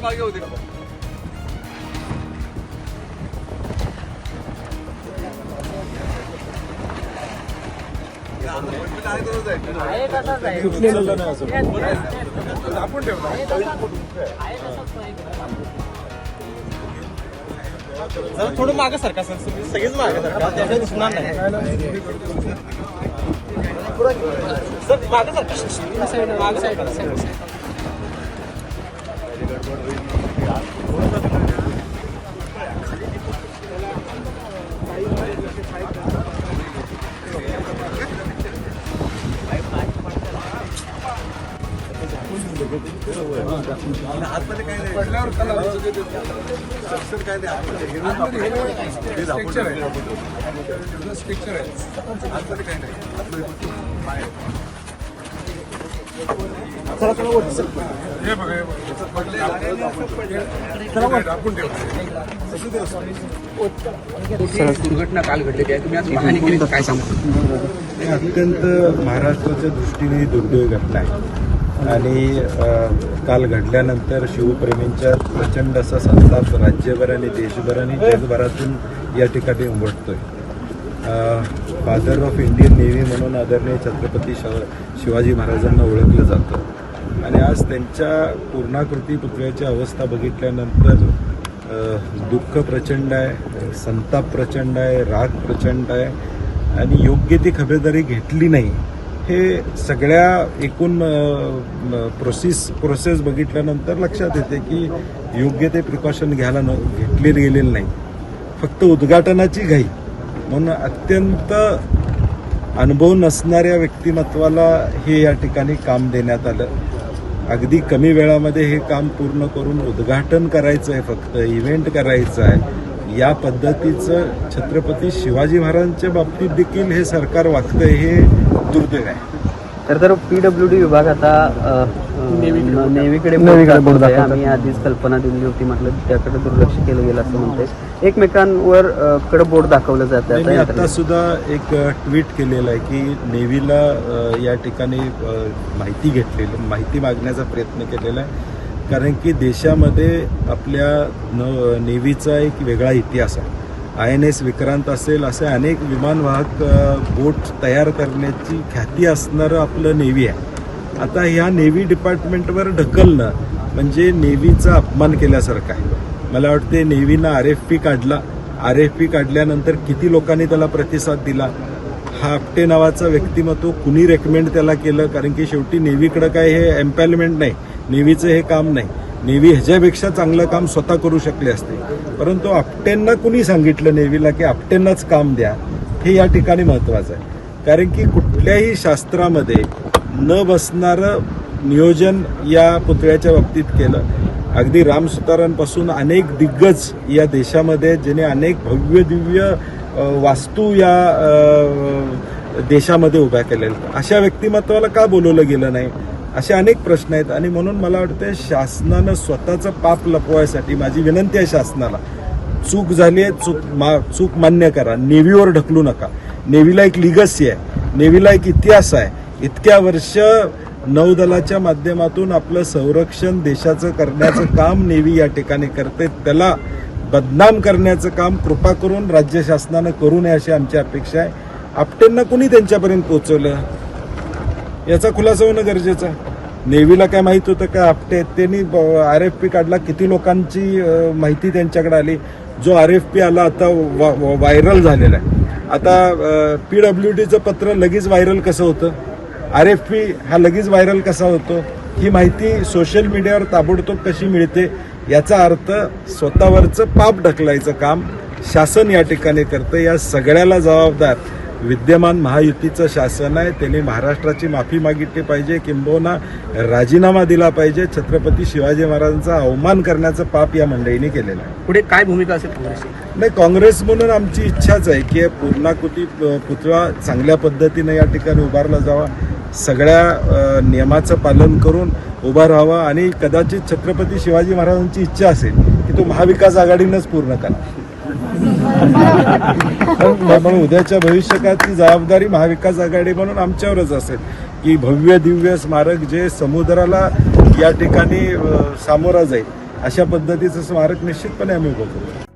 मागे होते आपण जरा थोडं मागं सरका सर तुम्ही सगळेच मागं सरका दिसणार नाही. सर मागं सरका मागं सरका आतमध्ये काय नाही. पडल्यावर काय नाही. स्ट्रक्चर आहे आतमध्ये काय नाही. आतमध्ये फक्त बाहेर. हे बघा हे बघा दुर्घटना काल घडलेली आहे तुम्ही आज पाहणी केली काय सांगू अत्यंत महाराष्ट्राच्या दृष्टीने दुर्दैव घटना आहे आणि काल घडल्यानंतर शिवप्रेमींच्या प्रचंड असा संताप राज्यभर आणि देशभर आणि जगभरातून या ठिकाणी उमटतोय फादर ऑफ इंडियन नेव्ही म्हणून आदरणीय छत्रपती शिवाजी महाराजांना ओळखलं जातं. आणि आज त्यांच्या पूर्णाकृती पुतळ्याची अवस्था बघितल्यानंतर दुःख प्रचंड आहे संताप प्रचंड आहे राग प्रचंड आहे आणि योग्य ती खबरदारी घेतली नाही. हे सगळ्या एकूण प्रोसेस प्रोसेस बघितल्यानंतर लक्षात येते की योग्य ते प्रिकॉशन घ्यायला न घेतले गेलेलं नाही. फक्त उद्घाटनाची घाई. म्हणून अत्यंत अनुभव नसणाऱ्या व्यक्तिमत्वाला हे या ठिकाणी काम देण्यात आलं. अगदी कमी वेळामध्ये हे काम पूर्ण करून उद्घाटन करायचं आहे फक्त इव्हेंट करायचं आहे या पद्धतीचं छत्रपती शिवाजी महाराजांच्या बाबतीत देखील हे सरकार वागतं हे दुर्दैव आहे. तर तर पीडब्ल्यू डी विभाग आता नेव्हीकडे बोट दाखवत आहे. आम्ही आधीच कल्पना दिली होती म्हटलं त्याकडे दुर्लक्ष केलं गेलं असं म्हणते एकमेकांवर अ, कडे बोट दाखवलं जातं मी आता सुद्धा एक ट्विट केलेलं आहे की नेव्हीला अ, या ठिकाणी अ, माहिती घेतलेली माहिती मागण्याचा प्रयत्न केलेला आहे. कारण की देशामध्ये आपल्या न नेव्हीचा एक वेगळा इतिहास आहे. आय एन एस विक्रांत असेल असे अनेक विमानवाहक बोट तयार करण्याची ख्याती असणारं आपलं नेव्ही आहे. आता ह्या नेव्ही डिपार्टमेंटवर ढकलणं म्हणजे नेव्हीचा अपमान केल्यासारखं आहे. मला वाटते नेव्हीनं आर एफ पी काढला. आर एफ पी काढल्यानंतर किती लोकांनी त्याला प्रतिसाद दिला? हा आपटे नावाचा व्यक्तिमत्व कुणी रेकमेंड त्याला केलं? कारण की शेवटी नेव्हीकडं काय हे एम्पॅलमेंट नाही. नेव्हीचं हे काम नाही. नेव्ही ह्याच्यापेक्षा चांगलं काम स्वतः करू शकले असते. परंतु आपटेंना कुणी सांगितलं नेव्हीला की आपटेंनाच काम द्या हे या ठिकाणी महत्त्वाचं आहे. कारण की कुठल्याही शास्त्रामध्ये न बसणारं नियोजन या पुतळ्याच्या बाबतीत केलं. अगदी राम सुतारांपासून अनेक दिग्गज या देशामध्ये ज्याने अनेक भव्य दिव्य वास्तू या देशामध्ये उभ्या केलेल्या अशा व्यक्तिमत्वाला का बोलवलं गेलं नाही? असे अनेक प्रश्न आहेत आणि म्हणून मला वाटतं शासनानं स्वतःचं पाप लपवायसाठी माझी विनंती आहे शासनाला. चूक झाली आहे चूक मा चूक मान्य करा. नेव्हीवर ढकलू नका. नेव्हीला एक लिगसी आहे. नेव्हीला एक इतिहास आहे. इतक्या वर्ष नौदलाच्या माध्यमातून आपलं संरक्षण देशाचं करण्याचं काम नेव्ही या ठिकाणी करते. त्याला बदनाम करण्याचं काम कृपा करून राज्य शासनानं करू नये अशी आमची अपेक्षा आहे. आपटेंना कुणी त्यांच्यापर्यंत पोहोचवलं? याचा खुलासा होणं गरजेचं आहे. नेव्हीला काय माहीत होतं का आपटे आहेत? त्यांनी आर एफ पी काढला किती लोकांची माहिती त्यांच्याकडे आली. जो आर एफ पी आला आता व्हायरल झालेला आहे. आता पी डब्ल्यू डीचं पत्र लगेच व्हायरल कसं होतं? आर एफ पी हा लगेच व्हायरल कसा होतो? ही माहिती सोशल मीडियावर ताबडतोब कशी मिळते? याचा अर्थ स्वतःवरचं पाप ढकलायचं काम शासन या ठिकाणी करतं. या सगळ्याला जबाबदार विद्यमान महायुतीचं शासन आहे. त्यांनी महाराष्ट्राची माफी मागितली पाहिजे. किंबहुना राजीनामा दिला पाहिजे. छत्रपती शिवाजी महाराजांचा अवमान करण्याचं पाप या मंडळीने केलेलं आहे. पुढे काय भूमिका असेल काँग्रेसची? नाही काँग्रेस म्हणून आमची इच्छाच आहे की पूर्णाकृती पुतळा चांगल्या पद्धतीने या ठिकाणी उभारला जावा. सगळ्या नियमाचं पालन करून उभा राहावा. आणि कदाचित छत्रपती शिवाजी महाराजांची इच्छा असेल की तो महाविकास आघाडीनंच पूर्ण करा. म्हणून उद्याच्या भविष्यकाळात जबाबदारी महाविकास आघाडी म्हणून आमच्यावरच असेल. की भव्य दिव्य स्मारक जे समुद्राला या ठिकाणी सामोरा जाईल अशा पद्धतीचं स्मारक निश्चितपणे आम्ही बघू.